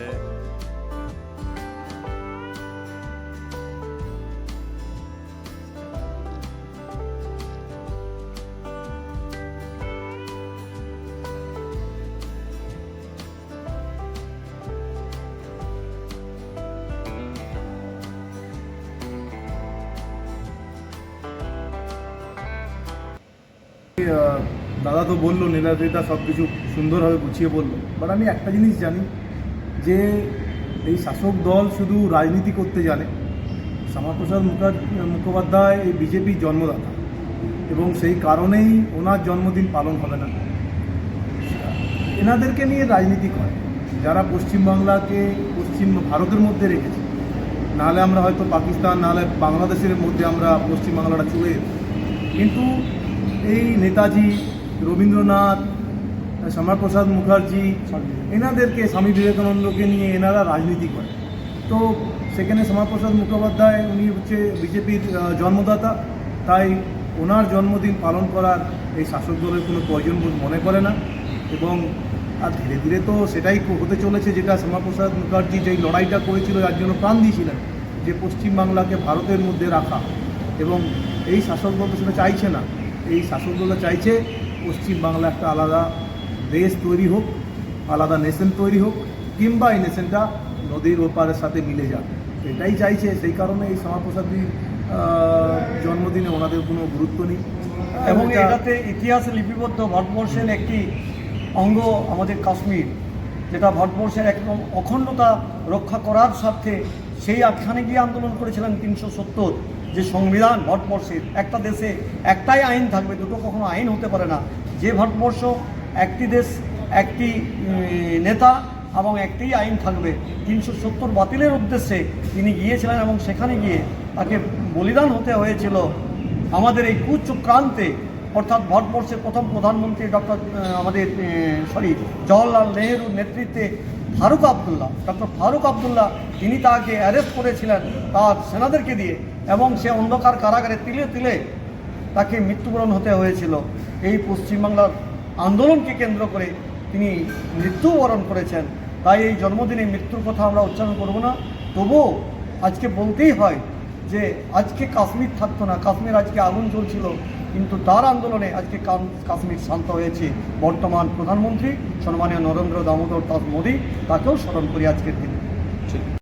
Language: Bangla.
আছে। দাদা তো বলল নীলাদ্রিদা সব কিছু সুন্দরভাবে গুছিয়ে বলল। বাট আমি একটা জিনিস জানি যে এই শাসক দল শুধু রাজনীতি করতে জানে, শ্যামাপ্রসাদ মুখোপাধ্যায় এই বিজেপির জন্মদাতা এবং সেই কারণেই ওনার জন্মদিন পালন হবে না এনাদেরকে নিয়ে রাজনীতি করে, যারা পশ্চিমবাংলাকে পশ্চিম ভারতের মধ্যে রেখেছে নাহলে আমরা হয়তো পাকিস্তান, নাহলে বাংলাদেশের মধ্যে আমরা পশ্চিমবাংলাটা চলে। কিন্তু এই নেতাজি রবীন্দ্রনাথ শ্যামাপ্রসাদ মুখার্জি, এনাদেরকে স্বামী বিবেকানন্দকে নিয়ে এনারা রাজনীতি করে। তো সেখানে শ্যামাপ্রসাদ মুখোপাধ্যায়, উনি হচ্ছে বিজেপির জন্মদাতা। তাই ওনার জন্মদিন পালন করার এই শাসক দলের কোনো প্রয়োজন মনে করে না। এবং, আর ধীরে ধীরে তো সেটাই হতে চলেছে যেটা শ্যামাপ্রসাদ মুখার্জি যেই লড়াইটা করেছিল, যার জন্য প্রাণ দিয়েছিলেন, যে পশ্চিমবাংলাকে ভারতের মধ্যে রাখা। এবং এই শাসক দল তো সেটা চাইছে না। এই শাসক দলটা চাইছে পশ্চিমবাংলা একটা আলাদা দেশ তৈরি হোক আলাদা নেশন তৈরি হোক কিংবা এই নেশনটা নদীর ওপারের সাথে মিলে যাক। এটাই চাইছে সেই কারণে এই শ্যামাপ্রসাদীর জন্মদিনে ওনাদের কোনো গুরুত্ব নেই। এবং এটাতে ইতিহাসে লিপিবদ্ধ ভারতবর্ষের একটি অঙ্গ আমাদের কাশ্মীর যেটা ভারতবর্ষের একদম অখণ্ডতা রক্ষা করার স্বার্থে সেই আখ্যানে গিয়ে আন্দোলন করেছিলেন তিনশো সত্তর। যে সংবিধান ভারতবর্ষের একটা দেশে একটাই আইন থাকবে দুটো কখনো আইন হতে পারে না। যে ভারতবর্ষ একটি দেশ, একটি নেতা এবং একটি আইন থাকবে। তিনশো সত্তর বাতিলের উদ্দেশ্যে তিনি গিয়েছিলেন এবং সেখানে গিয়ে তাকে বলিদান হতে হয়েছিল। আমাদের এই কুচক্রান্তে, অর্থাৎ ভারতবর্ষের প্রথম প্রধানমন্ত্রী ডক্টর আমাদের সরি, জওয়াহরলাল নেহরুর নেতৃত্বে ফারুক আবদুল্লাহ, ডক্টর ফারুক আবদুল্লাহ, তিনি তাকে অ্যারেস্ট করেছিলেন তার সেনাদেরকে দিয়ে এবং সে অন্ধকার কারাগারে তিলে তিলে তাকে মৃত্যুবরণ হতে হয়েছিল। এই পশ্চিমবাংলার আন্দোলনকে কেন্দ্র করে তিনি মৃত্যুবরণ করেছেন। তাই এই জন্মদিনে মৃত্যুর কথা আমরা উচ্চারণ করব না। তবুও আজকে বলতেই হয় যে আজকে কাশ্মীর থাকতো না। কাশ্মীর আজকে আগুন জ্বলছিল, কিন্তু তার আন্দোলনে আজকে কাশ্মীর শান্ত হয়েছে। বর্তমান প্রধানমন্ত্রী, সম্মানীয় নরেন্দ্র দামোদর দাস মোদী, তাকেও স্মরণ করি আজকের দিনে।